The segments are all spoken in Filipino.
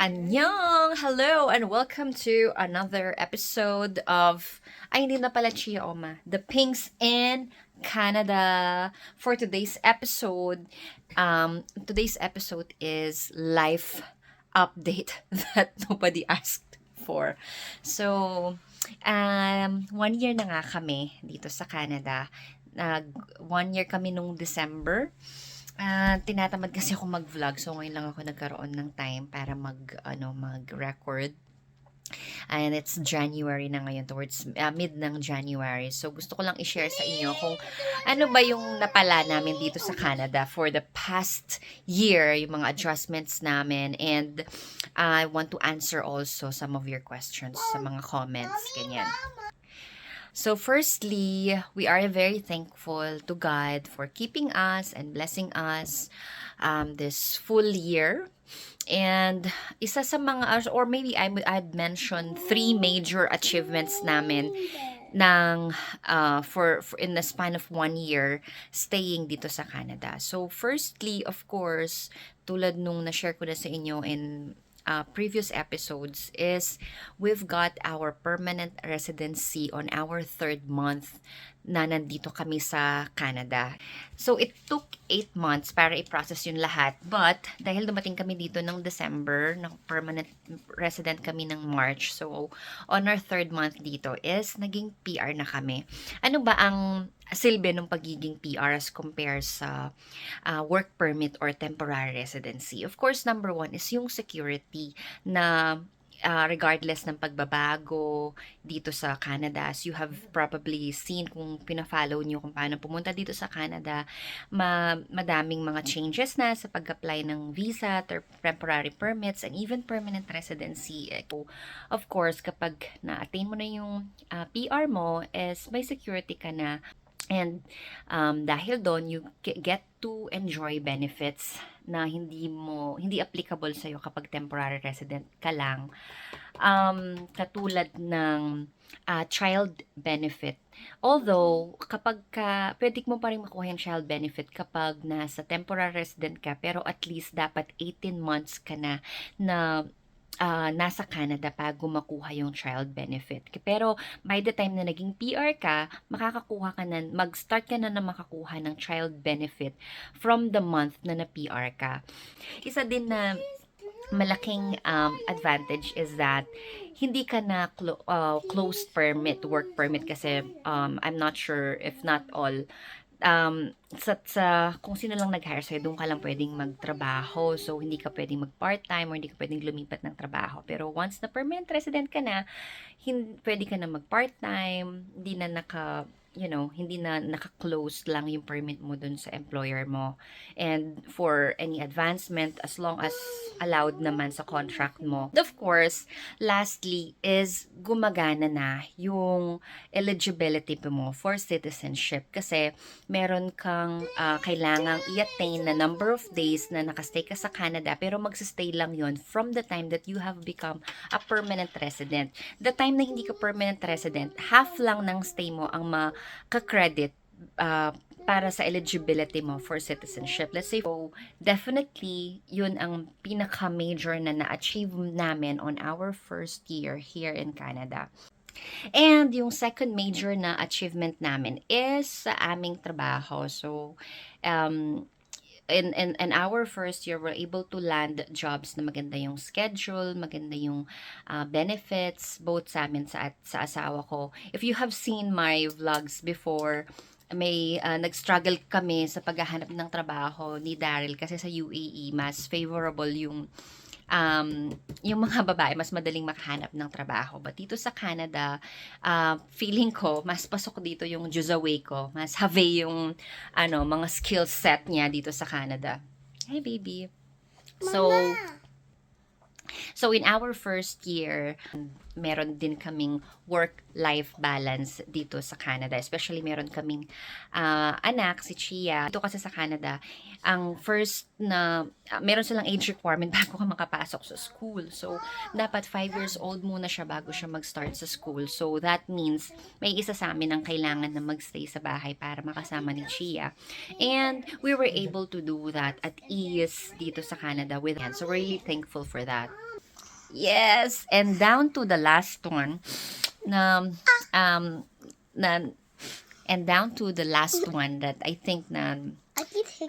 Annyeong! Hello and welcome to another episode of, ay hindi na pala Chia Oma, The Pinks in Canada. For today's episode, um, today's episode is life update that nobody asked for. So, um, one year na nga kami dito sa Canada. Nag, one year kami nung December. Ah, tinatamad kasi ako mag-vlog so ngayon lang ako nagkaroon ng time para mag ano mag-record. And it's January na ngayon towards ah, mid ng January. So gusto ko lang i-share sa inyo kung ano ba yung napala namin dito sa Canada for the past year, yung mga adjustments namin and I want to answer also some of your questions sa mga comments ganyan. So, firstly, we are very thankful to God for keeping us and blessing us um, this full year. And isa sa mga, or maybe I, I'd mention three major achievements namin ng uh, for, for in the span of one year staying dito sa Canada. So firstly, of course, tulad nung na-share ko na sa inyo in uh, previous episodes is we've got our permanent residency on our third month na nandito kami sa Canada. So, it took 8 months para i-process yung lahat. But, dahil dumating kami dito ng December, ng permanent resident kami ng March. So, on our third month dito is naging PR na kami. Ano ba ang silbi ng pagiging PR as compared sa uh, work permit or temporary residency? Of course, number one is yung security na uh, regardless ng pagbabago dito sa Canada, as you have probably seen kung pina-follow nyo kung paano pumunta dito sa Canada, ma madaming mga changes na sa pag-apply ng visa, temporary permits, and even permanent residency. So, of course, kapag na-attain mo na yung uh, PR mo, is may security ka na And um, dahil doon, you get to enjoy benefits na hindi mo hindi applicable sa iyo kapag temporary resident ka lang. Um, katulad ng uh, child benefit. Although, kapag ka, pwede mo pa rin makuha yung child benefit kapag nasa temporary resident ka, pero at least dapat 18 months ka na na uh, nasa Canada bago makuha yung child benefit. Pero by the time na naging PR ka, makakakuha ka na, mag-start ka na na makakuha ng child benefit from the month na na-PR ka. Isa din na malaking um, advantage is that hindi ka na clo- uh, closed permit, work permit kasi um, I'm not sure if not all um, sa, sa kung sino lang nag-hire sa'yo, doon ka lang pwedeng magtrabaho. So, hindi ka pwedeng mag-part-time or hindi ka pwedeng lumipat ng trabaho. Pero once na permanent resident ka na, hindi, pwede ka na mag-part-time, hindi na naka you know, hindi na naka-close lang yung permit mo dun sa employer mo. And for any advancement, as long as allowed naman sa contract mo. Of course, lastly is gumagana na yung eligibility mo for citizenship kasi meron kang uh, kailangang i-attain na number of days na nakastay ka sa Canada pero magsistay lang yon from the time that you have become a permanent resident. The time na hindi ka permanent resident, half lang ng stay mo ang ma ka-credit uh, para sa eligibility mo for citizenship. Let's say, so, definitely, yun ang pinaka-major na na-achieve namin on our first year here in Canada. And yung second major na achievement namin is sa aming trabaho. So, um, in, in, in our first year, we're able to land jobs na maganda yung schedule, maganda yung uh, benefits, both sa amin sa, sa asawa ko. If you have seen my vlogs before, may uh, nag-struggle kami sa paghahanap ng trabaho ni Daryl kasi sa UAE, mas favorable yung um, yung mga babae mas madaling makahanap ng trabaho. But dito sa Canada, uh, feeling ko, mas pasok dito yung Juzaway ko. Mas have yung ano, mga skill set niya dito sa Canada. Hey, baby. So, so in our first year, meron din kaming work-life balance dito sa Canada. Especially meron kaming uh, anak, si Chia. Dito kasi sa Canada, ang first na, uh, meron silang age requirement bago ka makapasok sa school. So, dapat 5 years old muna siya bago siya mag-start sa school. So, that means may isa sa amin ang kailangan na magstay sa bahay para makasama ni Chia. And we were able to do that at ease dito sa Canada with So, we're really thankful for that. Yes, and down to the last one na um na and down to the last one that I think na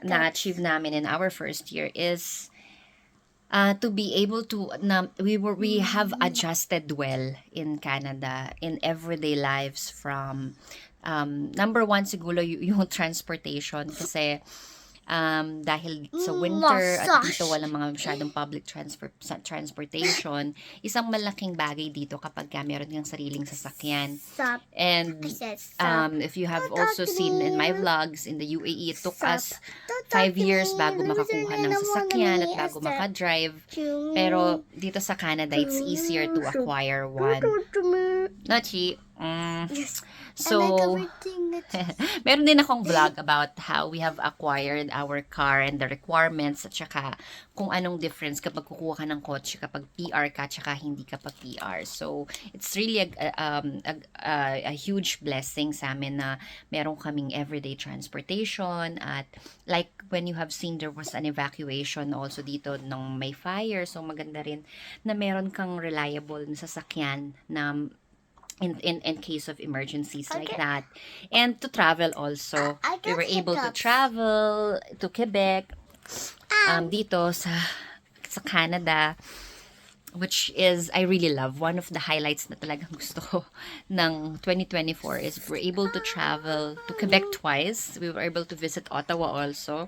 na-achieve namin in our first year is uh, to be able to na we were we have adjusted well in Canada in everyday lives from um, number one siguro y- yung transportation kasi um, dahil sa winter at dito walang mga masyadong public transfer, sa- transportation. Isang malaking bagay dito kapag ka meron kang sariling sasakyan. And um, if you have also seen in my vlogs in the UAE, it took us five years bago makakuha ng sasakyan at bago makadrive. Pero dito sa Canada, it's easier to acquire one. Nachi, mm, Yes. So, meron din akong vlog about how we have acquired our car and the requirements at saka kung anong difference kapag kukuha ka ng kotse kapag PR ka at saka hindi ka pa PR. So, it's really a, um, a, a- a huge blessing sa amin na meron kaming everyday transportation at like when you have seen there was an evacuation also dito nung may fire. So, maganda rin na meron kang reliable na sasakyan na in, in, in case of emergencies like Okay. that. And to travel also. I we were able to travel to Quebec, um, dito sa, sa Canada, which is, I really love. One of the highlights na talagang gusto ko ng 2024 is we're able to travel to Quebec twice. We were able to visit Ottawa also.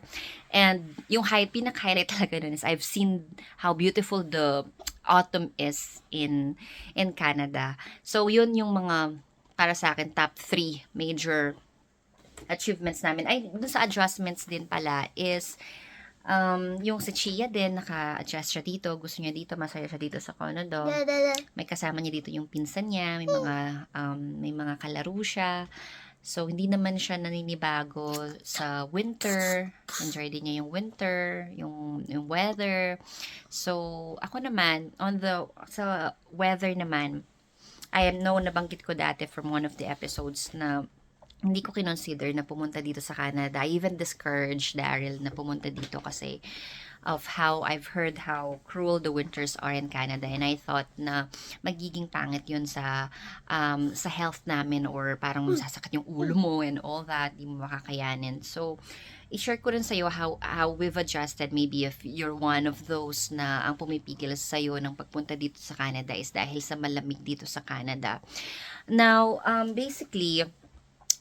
And yung high, pinaka-highlight talaga nun is I've seen how beautiful the autumn is in in Canada. So yun yung mga para sa akin top three major achievements namin. Ay, dun sa adjustments din pala is um, yung si Chia din, naka-adjust siya dito. Gusto niya dito, masaya siya dito sa da. May kasama niya dito yung pinsan niya, may mga um, may mga kalaro siya. So, hindi naman siya naninibago sa winter. Enjoy din niya yung winter, yung, yung weather. So, ako naman, on the, sa weather naman, I know nabanggit ko dati from one of the episodes na hindi ko kinonsider na pumunta dito sa Canada. I even discouraged Daryl na pumunta dito kasi of how I've heard how cruel the winters are in Canada and I thought na magiging pangit yun sa um, sa health namin or parang sasakit yung ulo mo and all that, di mo makakayanin. So, i-share ko rin sa'yo how, how we've adjusted maybe if you're one of those na ang pumipigil sa'yo ng pagpunta dito sa Canada is dahil sa malamig dito sa Canada. Now, um, basically,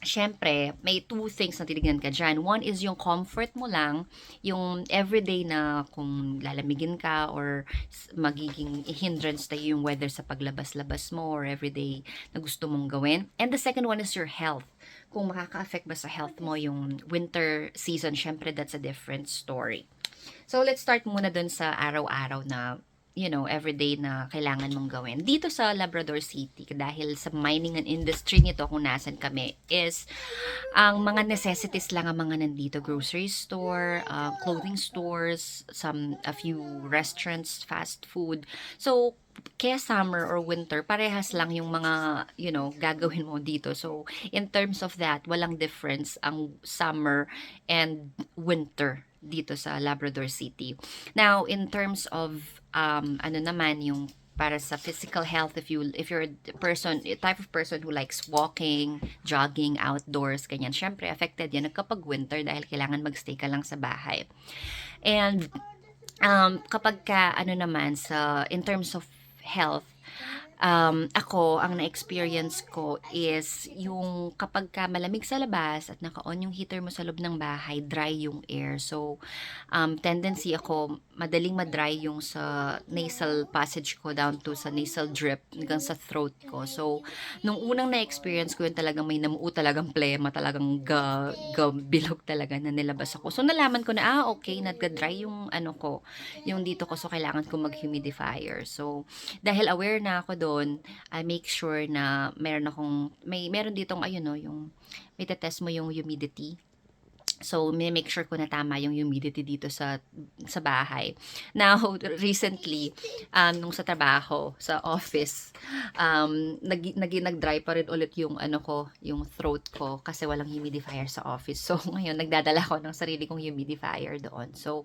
syempre, may two things na titignan ka dyan. One is yung comfort mo lang, yung everyday na kung lalamigin ka or magiging hindrance tayo yung weather sa paglabas-labas mo or everyday na gusto mong gawin. And the second one is your health. Kung makaka-affect ba sa health mo yung winter season, syempre that's a different story. So, let's start muna dun sa araw-araw na you know, everyday na kailangan mong gawin. Dito sa Labrador City, dahil sa mining and industry nito kung nasan kami, is ang mga necessities lang ang mga nandito. Grocery store, uh, clothing stores, some, a few restaurants, fast food. So, kaya summer or winter, parehas lang yung mga, you know, gagawin mo dito. So, in terms of that, walang difference ang summer and winter dito sa Labrador City. Now, in terms of um, ano naman yung para sa physical health if you if you're a person type of person who likes walking, jogging outdoors ganyan. Syempre affected yan kapag winter dahil kailangan magstay ka lang sa bahay. And um, kapag ka ano naman sa in terms of health um, ako, ang na-experience ko is yung kapag ka malamig sa labas at naka-on yung heater mo sa loob ng bahay, dry yung air. So, um, tendency ako, madaling madry yung sa nasal passage ko down to sa nasal drip hanggang sa throat ko. So, nung unang na-experience ko yun talagang may namuo talagang plema, talagang ga, ga, bilog talaga na nilabas ako. So, nalaman ko na, ah, okay, nagka-dry yung ano ko, yung dito ko, so kailangan ko mag-humidifier. So, dahil aware na ako doon, I make sure na meron akong, may, meron ditong, ayun no, yung, may test mo yung humidity. So, may make sure ko na tama yung humidity dito sa sa bahay. Now, recently, um, nung sa trabaho, sa office, um, nag, nag, nag-dry pa rin ulit yung ano ko, yung throat ko kasi walang humidifier sa office. So, ngayon, nagdadala ko ng sarili kong humidifier doon. So,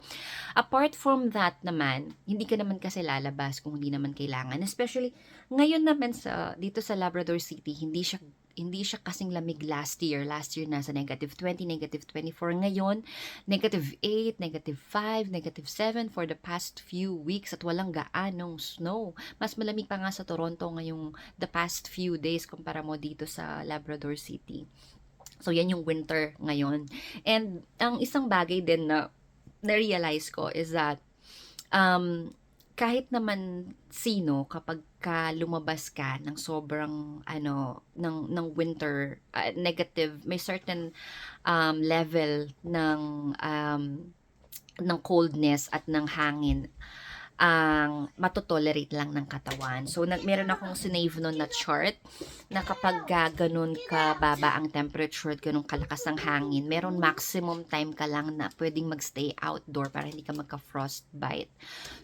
apart from that naman, hindi ka naman kasi lalabas kung hindi naman kailangan. Especially, ngayon naman sa, dito sa Labrador City, hindi siya hindi siya kasing lamig last year. Last year nasa negative 20, negative 24. Ngayon, negative 8, negative 5, negative 7 for the past few weeks at walang gaanong snow. Mas malamig pa nga sa Toronto ngayong the past few days kumpara mo dito sa Labrador City. So, yan yung winter ngayon. And ang isang bagay din na na-realize ko is that um, kahit naman sino kapag ka lumabas ka ng sobrang ano ng ng winter uh, negative may certain um, level ng um, ng coldness at ng hangin ang matotolerate lang ng katawan. So, nag, meron akong sinave nun na chart na kapag uh, ganun ka baba ang temperature at ganun kalakas ang hangin, meron maximum time ka lang na pwedeng magstay outdoor para hindi ka magka-frostbite.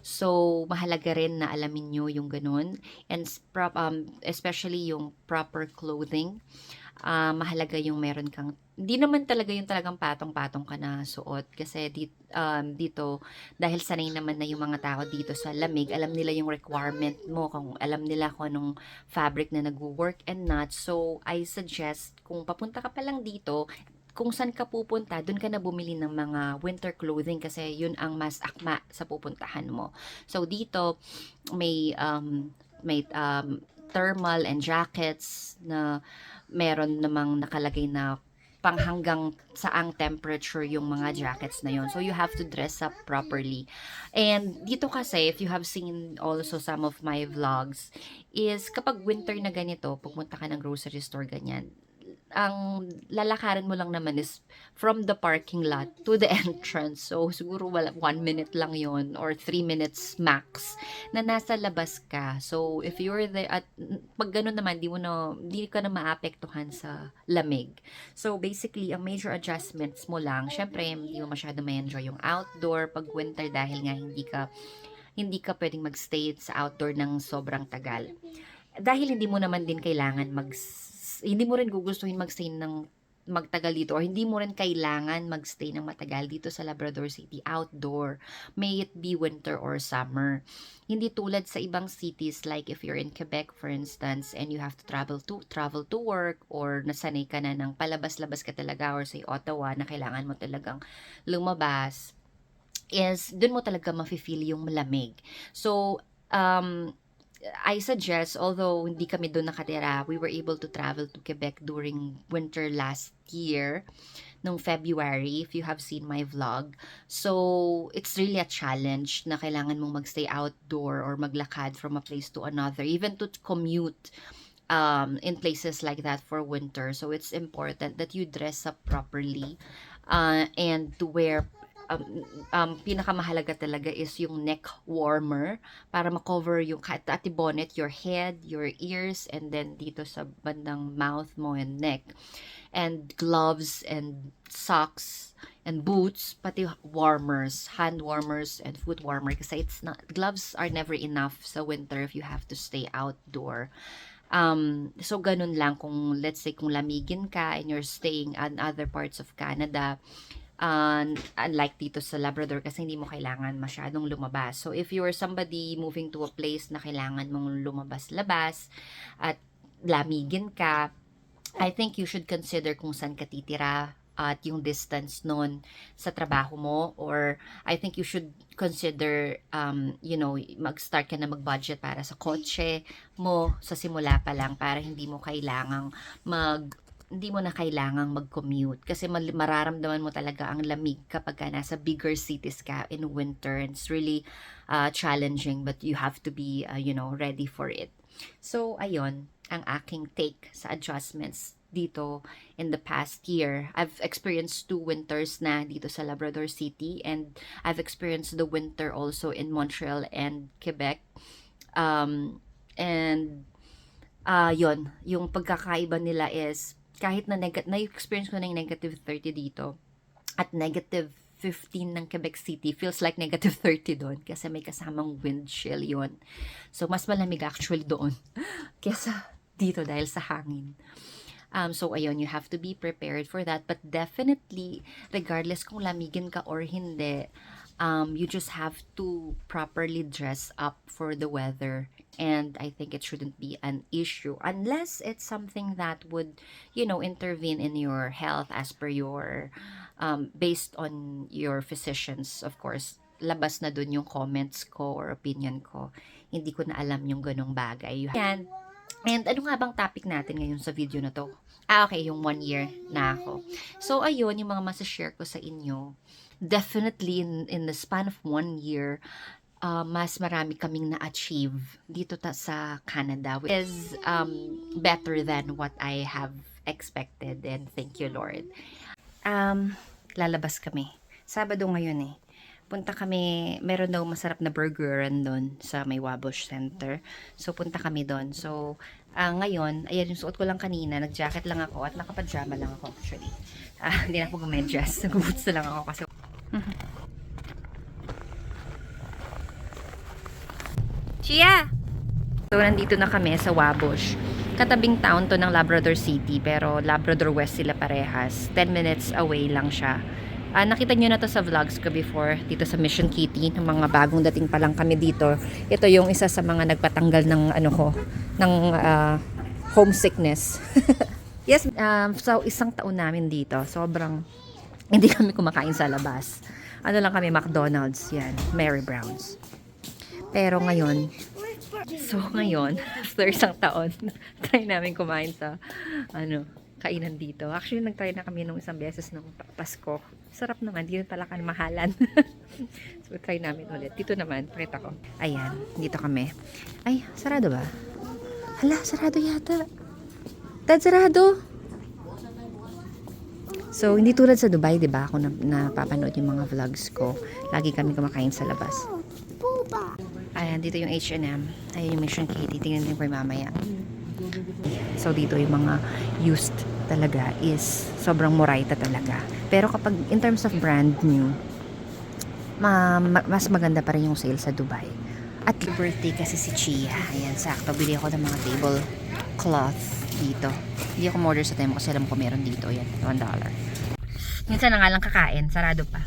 So, mahalaga rin na alamin nyo yung ganun. And prop, um, especially yung proper clothing. Uh, mahalaga yung meron kang hindi naman talaga yung talagang patong-patong ka na suot kasi dit, um, dito dahil sanay naman na yung mga tao dito sa lamig alam nila yung requirement mo kung alam nila kung anong fabric na nag-work and not so I suggest kung papunta ka pa lang dito kung saan ka pupunta, doon ka na bumili ng mga winter clothing kasi yun ang mas akma sa pupuntahan mo. So dito may um, may um, thermal and jackets na meron namang nakalagay na panghanggang saang temperature yung mga jackets na yon. So, you have to dress up properly. And dito kasi, if you have seen also some of my vlogs, is kapag winter na ganito, pumunta ka ng grocery store ganyan, ang lalakarin mo lang naman is from the parking lot to the entrance. So, siguro wala, one minute lang yon or three minutes max na nasa labas ka. So, if you're there, at pag ganun naman, di mo na, di ka na maapektuhan sa lamig. So, basically, ang major adjustments mo lang, syempre, hindi mo masyado ma-enjoy yung outdoor pag winter dahil nga hindi ka hindi ka pwedeng magstay sa outdoor ng sobrang tagal. Dahil hindi mo naman din kailangan mag hindi mo rin gugustuhin magstay ng magtagal dito or hindi mo rin kailangan magstay ng matagal dito sa Labrador City outdoor. May it be winter or summer. Hindi tulad sa ibang cities like if you're in Quebec for instance and you have to travel to travel to work or nasanay ka na ng palabas-labas ka talaga or say Ottawa na kailangan mo talagang lumabas is dun mo talaga mafe-feel yung malamig so um I suggest, although hindi kami doon nakatira, we were able to travel to Quebec during winter last year, nung February, if you have seen my vlog. So, it's really a challenge na kailangan mong magstay outdoor or maglakad from a place to another, even to commute um, in places like that for winter. So, it's important that you dress up properly uh, and to wear um, um, pinakamahalaga talaga is yung neck warmer para makover yung kahit ati bonnet, your head, your ears, and then dito sa bandang mouth mo and neck. And gloves and socks and boots, pati warmers, hand warmers and foot warmer kasi it's not, gloves are never enough sa winter if you have to stay outdoor. Um, so, ganun lang kung, let's say, kung lamigin ka and you're staying in other parts of Canada, uh, unlike dito sa Labrador kasi hindi mo kailangan masyadong lumabas. So, if you're somebody moving to a place na kailangan mong lumabas-labas at lamigin ka, I think you should consider kung saan ka titira at yung distance nun sa trabaho mo or I think you should consider um, you know, mag-start ka na mag-budget para sa kotse mo sa simula pa lang para hindi mo kailangang mag hindi mo na kailangang mag-commute kasi mararamdaman mo talaga ang lamig kapag ka nasa bigger cities ka in winter it's really uh, challenging but you have to be uh, you know ready for it so ayun ang aking take sa adjustments dito in the past year. I've experienced two winters na dito sa Labrador City and I've experienced the winter also in Montreal and Quebec. Um, and uh, yon yung pagkakaiba nila is kahit na, neg- na-experience ko na yung negative 30 dito, at negative 15 ng Quebec City. Feels like negative 30 doon kasi may kasamang wind chill yon So, mas malamig actually doon kesa dito dahil sa hangin. Um, so, ayun, you have to be prepared for that. But definitely, regardless kung lamigin ka or hindi, um, you just have to properly dress up for the weather. And I think it shouldn't be an issue unless it's something that would, you know, intervene in your health as per your, um, based on your physicians, of course. Labas na dun yung comments ko or opinion ko. Hindi ko na alam yung ganong bagay. Yan. And ano nga bang topic natin ngayon sa video na to? Ah, okay, yung one year na ako. So, ayun, yung mga masashare ko sa inyo. Definitely, in, in the span of one year, uh, mas marami kaming na-achieve dito ta sa Canada which is um, better than what I have expected and thank you Lord. Um, lalabas kami. Sabado ngayon eh. Punta kami, meron daw masarap na burgeran doon sa may Wabush Center. So, punta kami doon. So, ah, ngayon, ayan yung suot ko lang kanina. Nag-jacket lang ako at nakapajama lang ako actually. Ah, hindi na ako gumedyas. Nag-boots na lang ako kasi Chia! So, nandito na kami sa Wabush. Katabing town to ng Labrador City, pero Labrador West sila parehas. 10 minutes away lang siya. Ah, nakita nyo na to sa vlogs ko before, dito sa Mission Kitty, ng mga bagong dating pa lang kami dito. Ito yung isa sa mga nagpatanggal ng ano ko, ng ah, homesickness. yes, um, so isang taon namin dito, sobrang hindi kami kumakain sa labas. Ano lang kami, McDonald's, yan, Mary Brown's. Pero ngayon, so ngayon, after isang taon, try namin kumain sa, ano, kainan dito. Actually, nag-try na kami nung isang beses nung pa- Pasko. Sarap naman, di rin pala mahalan. so, try namin ulit. Dito naman, pakita ko. Ayan, dito kami. Ay, sarado ba? Hala, sarado yata. Dad, sarado. So, hindi tulad sa Dubai, di ba? Ako na, napapanood yung mga vlogs ko. Lagi kami kumakain sa labas. Ayan, dito yung H&M. Ayan yung Mission Kitty. Tingnan din ko yung mamaya. So, dito yung mga used talaga is sobrang moraita talaga. Pero kapag in terms of brand new, ma- ma- mas maganda pa rin yung sale sa Dubai. At birthday kasi si Chia. Ayan, sakto. Bili ako ng mga table cloth dito. Hindi ako order sa time kasi alam ko meron dito. Yan, $1. Minsan na nga lang kakain, sarado pa.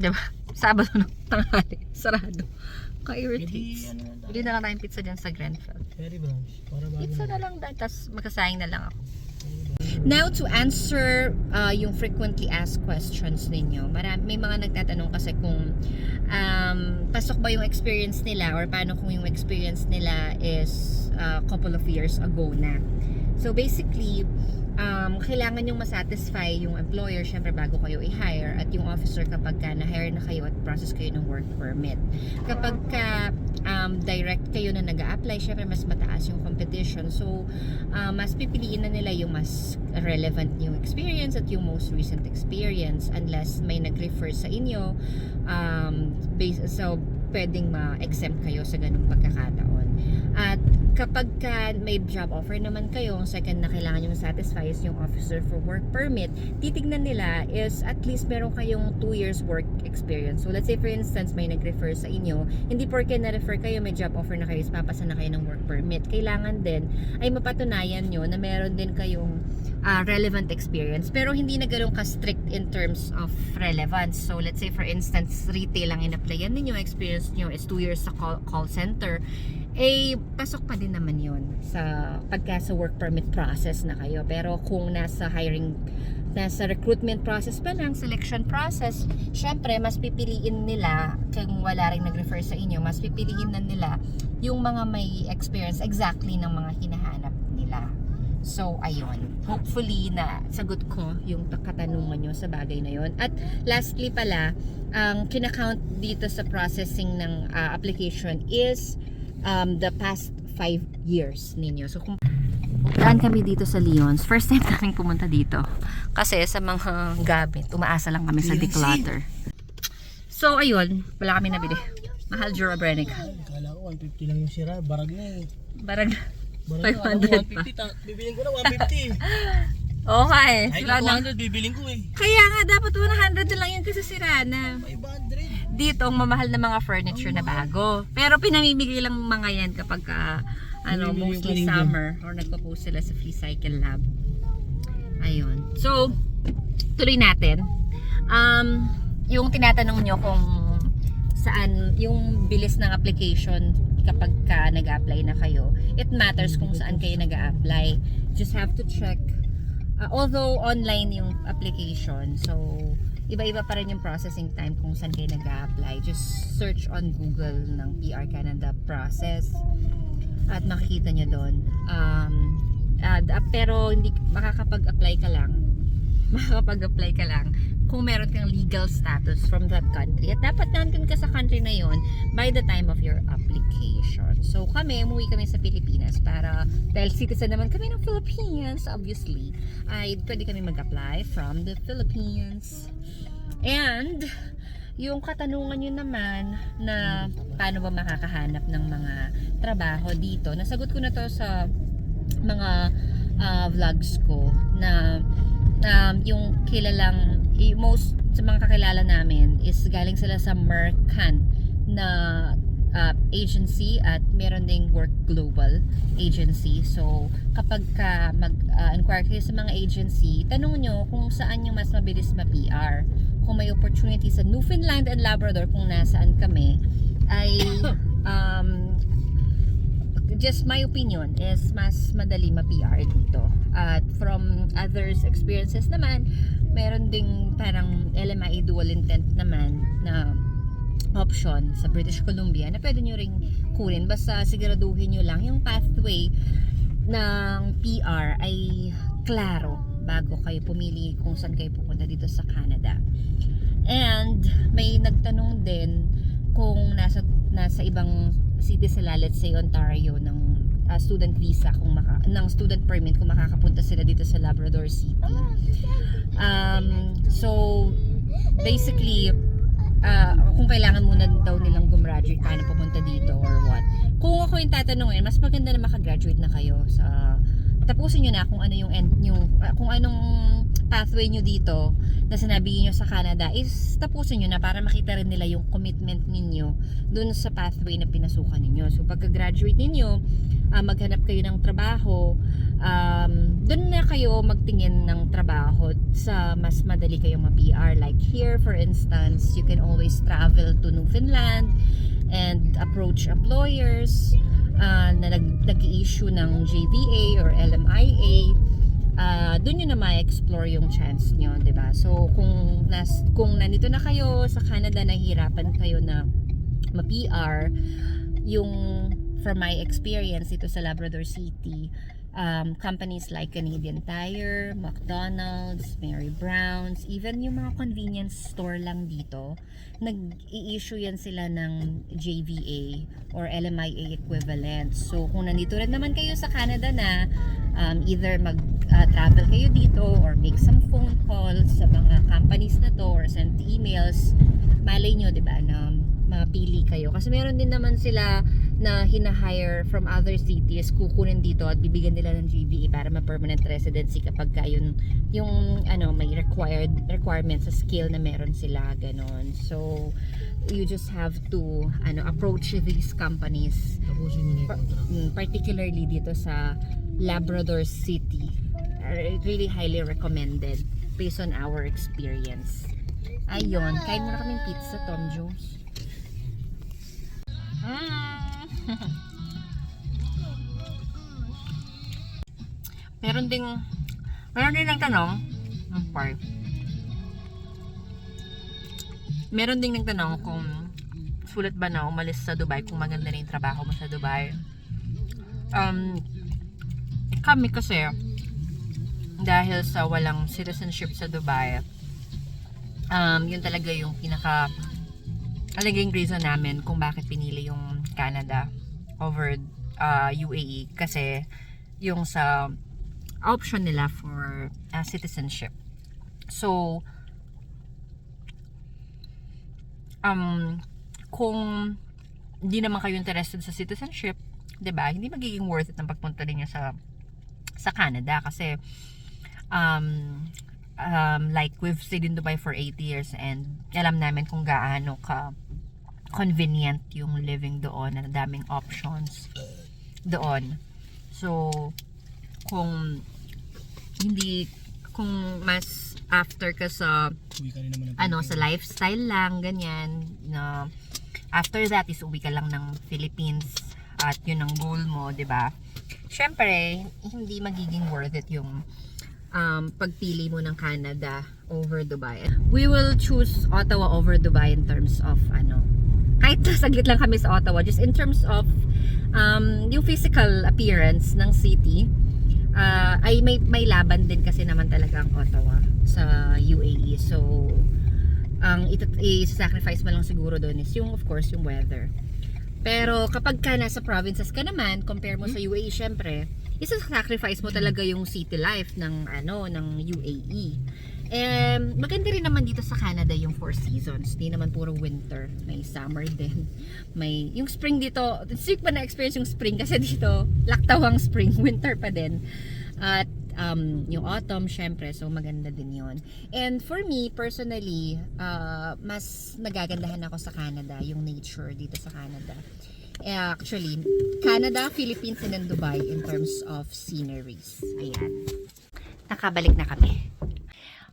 Diba? Sabado ng tanghali, sarado. Ka-irritates. ano na Bili na lang tayong pizza dyan sa Grenfell. Cherry Browns. Para bago Pizza na lang dahil, tapos magkasayang na lang ako. Now, to answer uh, yung frequently asked questions ninyo, marami, may mga nagtatanong kasi kung um, pasok ba yung experience nila or paano kung yung experience nila is a couple of years ago na. So, basically, um, kailangan yung masatisfy yung employer syempre bago kayo i-hire at yung officer kapag ka na-hire na kayo at process kayo ng work permit. Kapag ka um, direct kayo na nag apply syempre mas mataas yung competition. So, uh, mas pipiliin na nila yung mas relevant yung experience at yung most recent experience unless may nag-refer sa inyo um, base, so pwedeng ma-exempt kayo sa ganung pagkakataon. At kapag ka may job offer naman kayo, ang second na kailangan nyo satisfy is yung officer for work permit, titignan nila is at least meron kayong 2 years work experience. So let's say for instance, may nag-refer sa inyo, hindi porke na-refer kayo, may job offer na kayo, is papasa na kayo ng work permit. Kailangan din ay mapatunayan nyo na meron din kayong ah, relevant experience pero hindi na ganun ka-strict in terms of relevance. So let's say for instance, retail ang in-applyan ninyo, experience nyo is 2 years sa call, call center, eh pasok pa din naman yon sa pagka sa work permit process na kayo. Pero kung nasa hiring nasa recruitment process pa lang, selection process, syempre, mas pipiliin nila, kung wala rin nag-refer sa inyo, mas pipiliin na nila yung mga may experience exactly ng mga hinahanap nila. So, ayun. Hopefully na sagot ko yung ta- katanungan nyo sa bagay na yon. At lastly pala, ang kinakount dito sa processing ng ah, application is um, the past 5 years ninyo. So, kung Daan kami dito sa Leon's. First time namin pumunta dito. Kasi sa mga gamit, umaasa lang kami sa declutter. So, ayun. Wala kami nabili. Mahal Jura Brennick. Kala ko 150 lang yung sira. Barag na eh. Barag Barag na. 500 Alam mo, 150. ta- Bibilin ko na 150. Okay, Ay, sira na. 200 bibiling ko eh. Kaya nga, dapat 100 na lang yun kasi sira na. 500. Dito, ang mamahal na mga furniture na bago. Pero pinamimigay lang mga yan kapag ka, ano, mostly summer or nagpo-post sila sa Free Cycle Lab. Ayun. So, tuloy natin. Um, yung tinatanong nyo kung saan, yung bilis ng application kapag ka nag-apply na kayo, it matters kung saan kayo nag-apply. Just have to check. Uh, although online yung application, so iba-iba pa rin yung processing time kung saan kayo nag-apply. Just search on Google ng PR Canada process at makikita nyo doon. Um, uh, pero hindi makakapag-apply ka lang makakapag-apply ka lang kung meron kang legal status from that country. At dapat nandun ka sa country na yon by the time of your application. So kami, umuwi kami sa Pilipinas para, dahil citizen naman kami ng Philippines, obviously, ay pwede kami mag-apply from the Philippines. And, yung katanungan nyo naman na paano ba makakahanap ng mga trabaho dito, nasagot ko na to sa mga ah, vlogs ko na um, yung kilalang most sa mga kakilala namin is galing sila sa Mercan na uh, agency at meron ding Work Global agency. So, kapag ka mag-inquire kayo sa mga agency, tanong nyo kung saan yung mas mabilis ma-PR. Kung may opportunity sa Newfoundland and Labrador kung nasaan kami, ay um, just my opinion is mas madali ma-PR dito. At from others experiences naman, meron ding parang LMIA dual intent naman na option sa British Columbia na pwede nyo ring kunin. Basta siguraduhin nyo lang yung pathway ng PR ay klaro bago kayo pumili kung saan kayo pupunta dito sa Canada. And may nagtanong din kung nasa nasa ibang city sila let's say Ontario ng uh, student visa kung maka, ng student permit kung makakapunta sila dito sa Labrador City. Um, so basically uh, kung kailangan muna daw nilang gumraduate paano pupunta dito or what. Kung ako yung tatanungin, mas maganda na makagraduate na kayo sa tapusin nyo na kung ano yung end, yung uh, kung anong pathway nyo dito na sinabi nyo sa Canada is tapusin nyo na para makita rin nila yung commitment ninyo dun sa pathway na pinasukan ninyo. So pagka-graduate ninyo, ah, maghanap kayo ng trabaho, um, dun na kayo magtingin ng trabaho sa mas madali kayong ma-PR. Like here, for instance, you can always travel to Newfoundland and approach employers uh, na nag, nag-issue ng JVA or LMIA uh, doon nyo na ma-explore yung chance nyo, ba? So, kung, nas, kung nandito na kayo sa Canada, nahihirapan kayo na ma-PR, yung from my experience dito sa Labrador City, um, companies like Canadian Tire, McDonald's, Mary Brown's, even yung mga convenience store lang dito, nag-i-issue yan sila ng JVA or LMIA equivalent. So, kung nandito rin naman kayo sa Canada na, um, either mag-travel kayo dito or make some phone calls sa mga companies na to or send emails, malay nyo, di ba, na mapili kayo. Kasi meron din naman sila na hinahire from other cities, kukunin dito at bibigyan nila ng GBE para ma-permanent residency kapag ka yun, yung ano, may required requirements sa skill na meron sila, ganon. So, you just have to ano approach these companies mm, particularly dito sa Labrador City. Really highly recommended based on our experience. Ayun, kain muna kaming pizza, Tom Jones. Mm. meron ding meron din nagtanong ang part meron ding nagtanong kung sulit ba na umalis sa Dubai kung maganda na yung trabaho mo sa Dubai um kami kasi dahil sa walang citizenship sa Dubai um yun talaga yung pinaka talagang reason namin kung bakit pinili yung Canada over uh, UAE kasi yung sa option nila for uh, citizenship. So, um, kung hindi naman kayo interested sa citizenship, 'di ba? Hindi magiging worth it ang pagpunta ninyo sa sa Canada kasi um, um, like we've stayed in Dubai for 8 years and alam namin kung gaano ka convenient yung living doon at daming options. Doon. So, kung hindi kung mas after ka sa ano sa lifestyle lang ganyan na after that is uwi ka lang ng Philippines at yun ang goal mo 'di ba? Syempre hindi magiging worth it yung um, pagpili mo ng Canada over Dubai. We will choose Ottawa over Dubai in terms of ano kahit saglit lang kami sa Ottawa just in terms of um, yung physical appearance ng city ah, ay may may laban din kasi naman talaga ang Ottawa sa UAE. So ang i-sacrifice mo lang siguro doon is yung of course yung weather. Pero kapag ka nasa provinces ka naman, compare mo sa UAE syempre, isa-sacrifice mo talaga yung city life ng ano ng UAE. Um, maganda rin naman dito sa Canada yung four seasons. Hindi naman puro winter. May summer din. May, yung spring dito, sick pa na-experience yung spring kasi dito, laktawang spring, winter pa din. At um, yung autumn, syempre, so maganda din yon And for me, personally, uh, mas nagagandahan ako sa Canada, yung nature dito sa Canada. Eh, actually, Canada, Philippines, and Dubai in terms of sceneries. Ayan. Nakabalik na kami.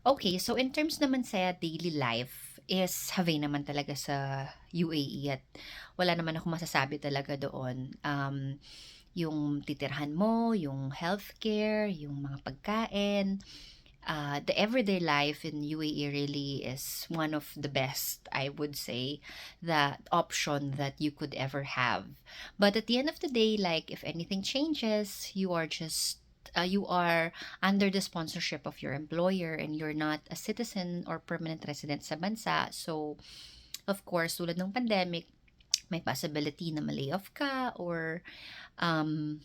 Okay, so in terms naman sa daily life, is Havay naman talaga sa UAE at wala naman ako masasabi talaga doon. Um, yung titirhan mo, yung healthcare, yung mga pagkain, uh, the everyday life in UAE really is one of the best, I would say, that option that you could ever have. But at the end of the day, like if anything changes, you are just uh, you are under the sponsorship of your employer and you're not a citizen or permanent resident sa bansa. So, of course, tulad ng pandemic, may possibility na ma-lay off ka or um,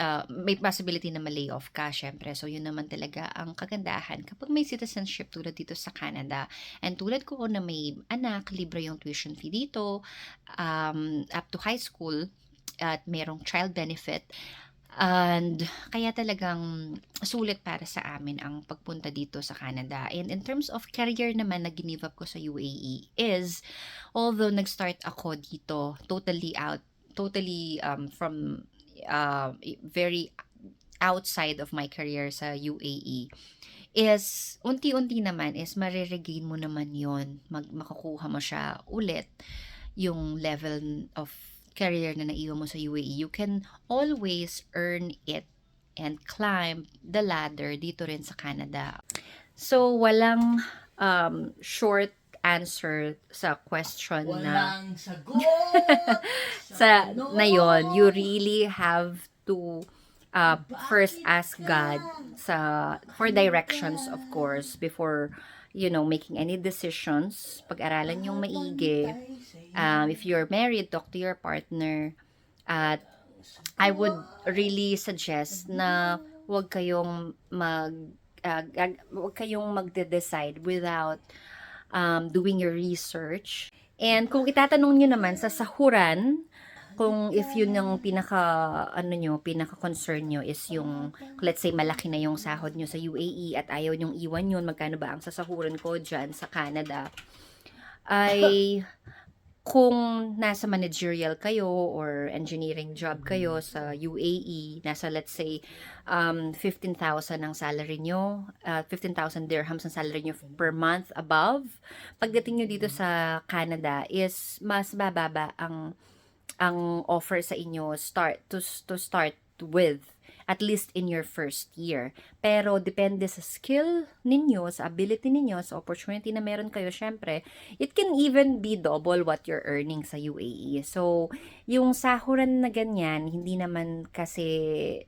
uh, may possibility na ma-lay off ka, syempre. So, yun naman talaga ang kagandahan kapag may citizenship tulad dito sa Canada. And tulad ko na may anak, libre yung tuition fee dito, um, up to high school, at merong child benefit. And kaya talagang sulit para sa amin ang pagpunta dito sa Canada. And in terms of career naman na give up ko sa UAE is, although nag-start ako dito totally out, totally um, from uh, very outside of my career sa UAE, is unti-unti naman is mariregain mo naman yon mag makukuha mo siya ulit yung level of career na naiwan mo sa UAE, you can always earn it and climb the ladder dito rin sa Canada. So, walang um, short answer sa question na Walang sagot! sa na yon you really have to uh, first ask God sa for directions of course before you know making any decisions pag-aralan yung maigi. um, if you're married talk to your partner. At I would really suggest na wag kayong mag uh, wag kayong magde-decide without um, doing your research. And kung itatanong nyo naman sa sahuran, kung if yun yung pinaka ano nyo, pinaka concern nyo is yung let's say malaki na yung sahod nyo sa UAE at ayaw nyong iwan yun, magkano ba ang sasahuran ko dyan sa Canada ay kung nasa managerial kayo or engineering job kayo sa UAE, nasa let's say um, 15,000 ang salary nyo, uh, 15,000 dirhams ang salary nyo per month above, pagdating nyo dito sa Canada is mas bababa ang ang offer sa inyo start to to start with at least in your first year. Pero depende sa skill ninyo, sa ability ninyo, sa opportunity na meron kayo, syempre, it can even be double what you're earning sa UAE. So, yung sahuran na ganyan, hindi naman kasi,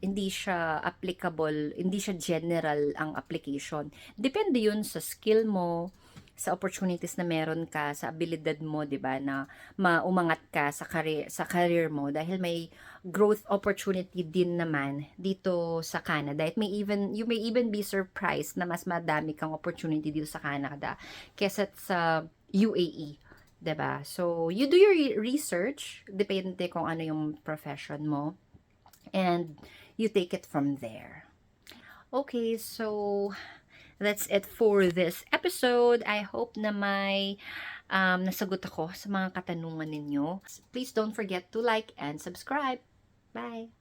hindi siya applicable, hindi siya general ang application. Depende yun sa skill mo, sa opportunities na meron ka, sa abilidad mo, 'di ba, na maumangat ka sa career sa career mo dahil may growth opportunity din naman dito sa Canada. It may even you may even be surprised na mas madami kang opportunity dito sa Canada kaysa sa UAE. 'di ba? So, you do your re- research, depende kung ano yung profession mo, and you take it from there. Okay, so that's it for this episode. I hope na may um, nasagot ako sa mga katanungan ninyo. Please don't forget to like and subscribe. Bye!